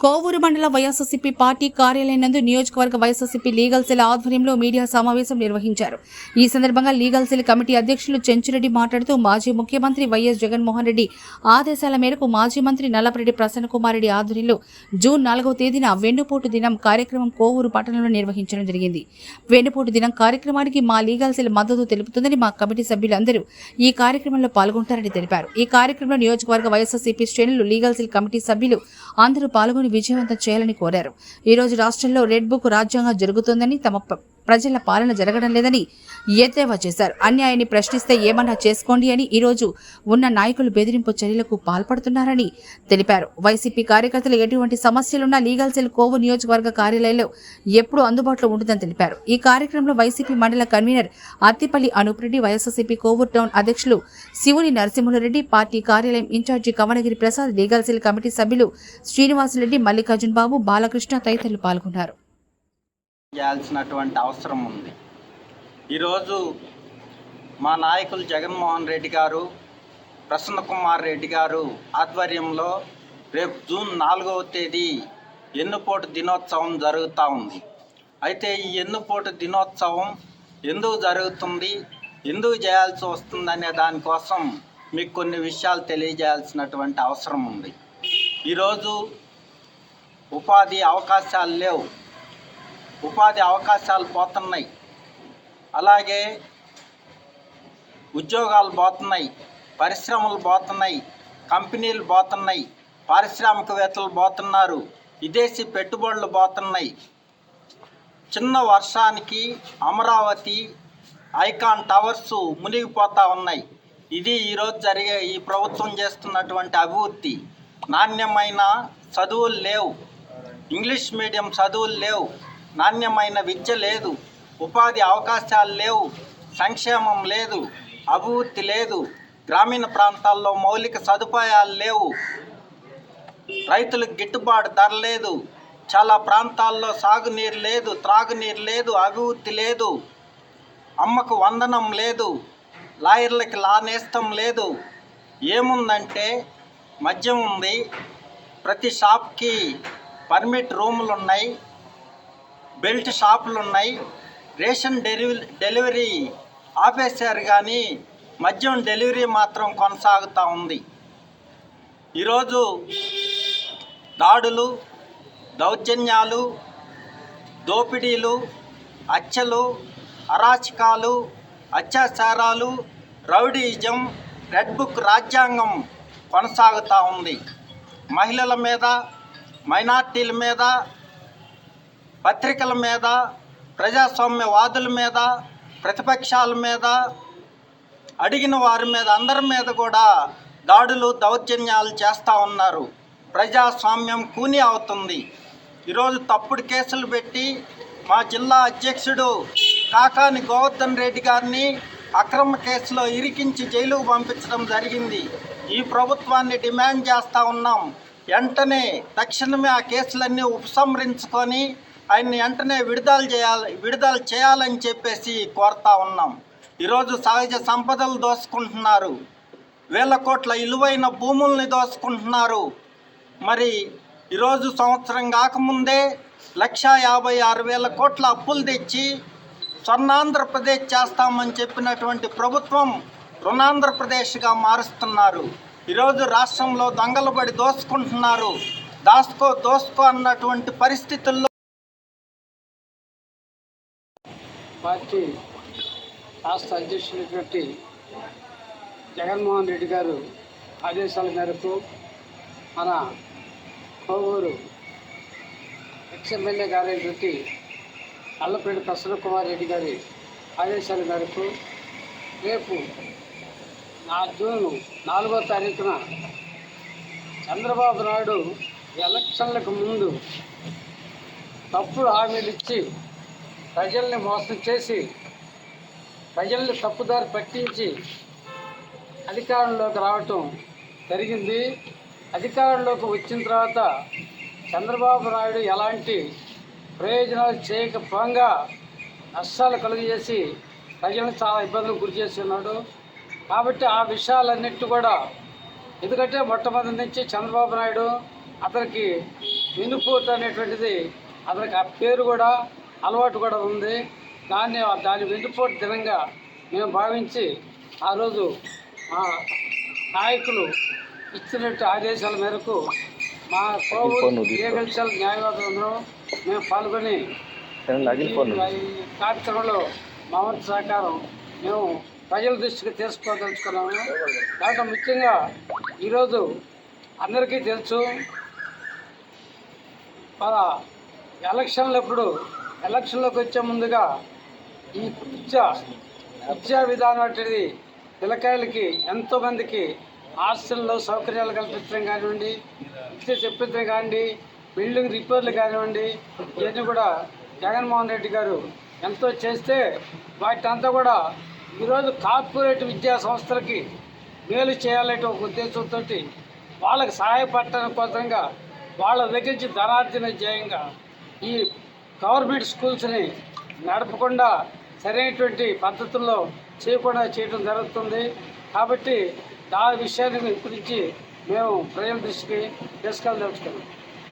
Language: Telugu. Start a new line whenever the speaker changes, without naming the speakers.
కోవూరు మండల వైఎస్ఆర్సీపీ పార్టీ కార్యాలయం నందు నియోజకవర్గ వైఎస్ఆర్సీపీ లీగల్ సెల్ ఆధ్వర్యంలో మీడియా సమావేశం నిర్వహించారు. ఈ సందర్భంగా లీగల్ సెల్ కమిటీ అధ్యక్షులు చెంచురెడ్డి మాట్లాడుతూ మాజీ ముఖ్యమంత్రి వైఎస్ జగన్మోహన్ రెడ్డి ఆదేశాల మేరకు మాజీ మంత్రి నల్లపరెడ్డి ప్రసన్న కుమార్ రెడ్డి ఆధ్వర్యంలో జూన్ నాలుగవ తేదీన వెన్నుపోటు దినం కార్యక్రమం కోవూరు పట్టణంలో నిర్వహించడం జరిగింది. వెన్నుపోటు దినం కార్యక్రమానికి మా లీగల్ సెల్ మద్దతు తెలుపుతుందని మా కమిటీ సభ్యులందరూ ఈ కార్యక్రమంలో పాల్గొంటారని తెలిపారు. ఈ కార్యక్రమంలో నియోజకవర్గ వైఎస్ఆర్సీపీ శ్రేణులు లీగల్ సెల్ కమిటీ సభ్యులు అందరూ పాల్గొని విజయవంతం చేయాలని కోరారు. ఈ రోజు రాష్ట్రంలో రెడ్ బుక్ రాజ్యాంగం జరుగుతుందని తమ ప- ప్రజల పాలన జరగడం లేదని ఎద్దేవా చేశారు. అన్యాయాన్ని ప్రశ్నిస్తే ఏమన్నా చేసుకోండి అని ఈరోజు ఉన్న నాయకులు బెదిరింపు చర్యలకు పాల్పడుతున్నారని తెలిపారు. వైసీపీ కార్యకర్తలు ఎటువంటి సమస్యలున్నా లీగల్ సెల్ కోవు నియోజకవర్గ కార్యాలయంలో ఎప్పుడూ అందుబాటులో ఉంటుందని తెలిపారు. ఈ కార్యక్రమంలో వైసీపీ మండల convener Attipalli Anupreddy YSRCP Kovur town అధ్యక్షులు శివుని నరసింహులరెడ్డి పార్టీ కార్యాలయం incharge Kavanagiri Prasad legal cell committee సభ్యులు శ్రీనివాసరెడ్డి మల్లికార్జున్ బాబు బాలకృష్ణ తదితరులు పాల్గొన్నారు.
చేయాల్సినటువంటి అవసరం ఉంది. ఈరోజు మా నాయకులు జగన్మోహన్ రెడ్డి గారు ప్రసన్న కుమార్ రెడ్డి గారు ఆధ్వర్యంలో రేపు జూన్ నాలుగవ తేదీ ఎన్నుపోటు దినోత్సవం జరుగుతూ ఉంది. అయితే ఈ ఎన్నుపోటు దినోత్సవం ఎందుకు జరుగుతుంది ఎందుకు చేయాల్సి వస్తుందనే దానికోసం మీకు కొన్ని విషయాలు తెలియజేయాల్సినటువంటి అవసరం ఉంది. ఈరోజు ఉపాధి అవకాశాలు లేవు. ఉపాధి అవకాశాలు పోతున్నాయి. అలాగే ఉద్యోగాలు పోతున్నాయి పరిశ్రమలు పోతున్నాయి కంపెనీలు పోతున్నాయి పారిశ్రామికవేత్తలు పోతున్నారు విదేశీ పెట్టుబడులు పోతున్నాయి. చిన్న వర్షానికి అమరావతి ఐకాన్ టవర్స్ మునిగిపోతూ ఉన్నాయి. ఇది ఈరోజు జరిగే ఈ ప్రభుత్వం చేస్తున్నటువంటి అభివృద్ధి. నాణ్యమైన చదువులు లేవు. ఇంగ్లీష్ మీడియం చదువులు లేవు. నాణ్యమైన విద్య లేదు. ఉపాధి అవకాశాలు లేవు. సంక్షేమం లేదు. అభివృద్ధి లేదు. గ్రామీణ ప్రాంతాల్లో మౌలిక సదుపాయాలు లేవు. రైతులకు గిట్టుబాటు ధర లేదు. చాలా ప్రాంతాల్లో సాగునీరు లేదు. త్రాగునీరు లేదు. అభివృద్ధి లేదు. అమ్మకు వందనం లేదు. లాయర్లకి లానేస్తం లేదు. ఏముందంటే మద్యం ఉంది. ప్రతి షాప్కి పర్మిట్ రూములు ఉన్నాయి బెల్ట్ షాపులు ఉన్నాయి రేషన్ డెలివరీ డెలివరీ ఆపేశారు కానీ మద్యం డెలివరీ మాత్రం కొనసాగుతూ ఉంది. ఈరోజు దాడులు దౌర్జన్యాలు దోపిడీలు హత్యలు అరాచకాలు అత్యాచారాలు రౌడీయిజం రెడ్ బుక్ రాజ్యాంగం కొనసాగుతూ ఉంది. మహిళల మీద మైనార్టీల మీద పత్రికల మీద ప్రజాస్వామ్యవాదుల మీద ప్రతిపక్షాల మీద అడిగిన వారి మీద అందరి మీద కూడా దాడులు దౌర్జన్యాలు చేస్తూ ఉన్నారు. ప్రజాస్వామ్యం కూని అవుతుంది. ఈరోజు తప్పుడు కేసులు పెట్టి మా జిల్లా అధ్యక్షుడు కాకాని గోవర్ధన్ రెడ్డి గారిని అక్రమ కేసులో ఇరికించి జైలుకు పంపించడం జరిగింది. ఈ ప్రభుత్వాన్ని డిమాండ్ చేస్తూ ఉన్నాం. వెంటనే తక్షణమే ఆ కేసులన్నీ ఉపసంహరించుకొని ఆయన్ని వెంటనే విడుదల చేయాలి విడుదల చేయాలని చెప్పేసి కోరుతా ఉన్నాం. ఈరోజు సహజ సంపదలు దోసుకుంటున్నారు. వేల కోట్ల విలువైన భూముల్ని దోసుకుంటున్నారు. మరి ఈరోజు సంవత్సరం కాకముందే లక్షా యాభై ఆరు వేల కోట్ల అప్పులు తెచ్చి స్వర్ణాంధ్రప్రదేశ్ చేస్తామని చెప్పినటువంటి ప్రభుత్వం రుణాంధ్రప్రదేశ్గా మారుస్తున్నారు. ఈరోజు రాష్ట్రంలో దొంగలు పడి దోసుకుంటున్నారు. దాసుకో దోసుకో అన్నటువంటి పరిస్థితుల్లో
పార్టీ రాష్ట్ర అధ్యక్షులైనటువంటి జగన్మోహన్ రెడ్డి గారు ఆదేశాల మేరకు మన కోవూరు ఎక్స్ఎమ్మెల్యే గారైనటువంటి అల్లపల్లి ప్రసన్న కుమార్ రెడ్డి గారి ఆదేశాల మేరకు రేపు నా జూన్ నాలుగో తారీఖున చంద్రబాబు నాయుడు ఎలక్షన్లకు ముందు తప్పుడు హామీలు ఇచ్చి ప్రజల్ని మోసం చేసి ప్రజల్ని తప్పుదారి పట్టించి అధికారంలోకి రావటం జరిగింది. అధికారంలోకి వచ్చిన తర్వాత చంద్రబాబు నాయుడు ఎలాంటి ప్రయోజనాలు చేయకపోగా నష్టాలు కలుగజేసి ప్రజలను చాలా ఇబ్బందులు గురి చేస్తున్నాడు. కాబట్టి ఆ విషయాలన్నిటి కూడా ఎందుకంటే మొట్టమొదటి నుంచి చంద్రబాబు నాయుడు అతనికి వెన్నుపోటు అనేటువంటిది అతనికి ఆ పేరు కూడా అలవాటు కూడా ఉంది. దాన్ని దాని వెన్నుపోటు దినంగా మేము భావించి ఆ రోజు మా నాయకులు ఇచ్చినట్టు ఆదేశాల మేరకు మా కోవూరు ఏగల్చల్ న్యాయవాదులందరూ మేము పాల్గొని కార్యక్రమంలో మా వంతు సహకారం మేము ప్రజల దృష్టికి తీసుకోదలుచుకున్నాము. దాంట్లో ముఖ్యంగా ఈరోజు అందరికీ తెలుసు మన ఎలక్షన్లప్పుడు ఎలక్షన్లోకి వచ్చే ముందుగా ఈ విద్య విద్యా విధానం అనేది పిల్లకాయలకి ఎంతోమందికి హాస్టల్లో సౌకర్యాలు కల్పించడం కానివ్వండి విద్య చెప్పించడం కానివ్వండి బిల్డింగ్ రిపేర్లు కానివ్వండి ఇవన్నీ కూడా జగన్మోహన్ రెడ్డి గారు ఎంతో చేస్తే వాటినంతా కూడా ఈరోజు కార్పొరేట్ విద్యా సంస్థలకి మేలు చేయాలనే ఒక ఉద్దేశంతో వాళ్ళకి సహాయపడటానికి కోసంగా వాళ్ళ దగ్గర నుంచి ధనార్జన ధ్యేయంగా ఈ గవర్నమెంట్ స్కూల్స్ని నడపకుండా సరైనటువంటి పద్ధతుల్లో చేయకుండా చేయడం జరుగుతుంది. కాబట్టి ఆ విషయాన్ని గురించి మేము ప్రజల దృష్టికి తీసుకెళ్ళదలుచుకున్నాం